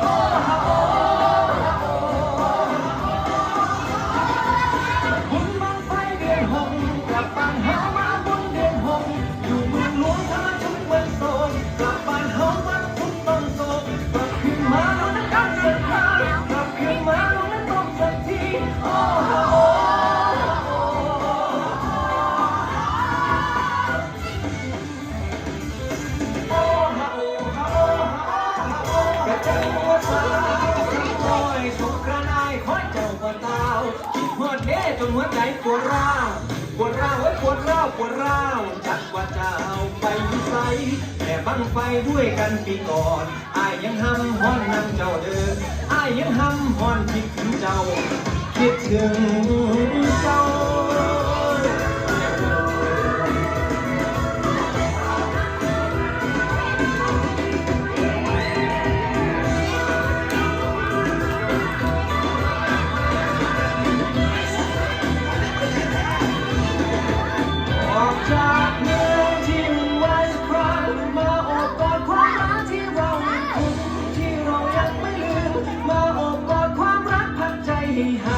做 好 นหัวใจปวดร้าวปวดร้าวเอ้ปวดร้าวปวดร้าวจักว่าจะเอาไปใส่แต่บังไฟด้วยกันปีก่อนอายยังห้ำห้อนนำเจ้าเดินอายยังห้ำห้อนคิดถึงเจ้า คิดถึงเจ้า hi.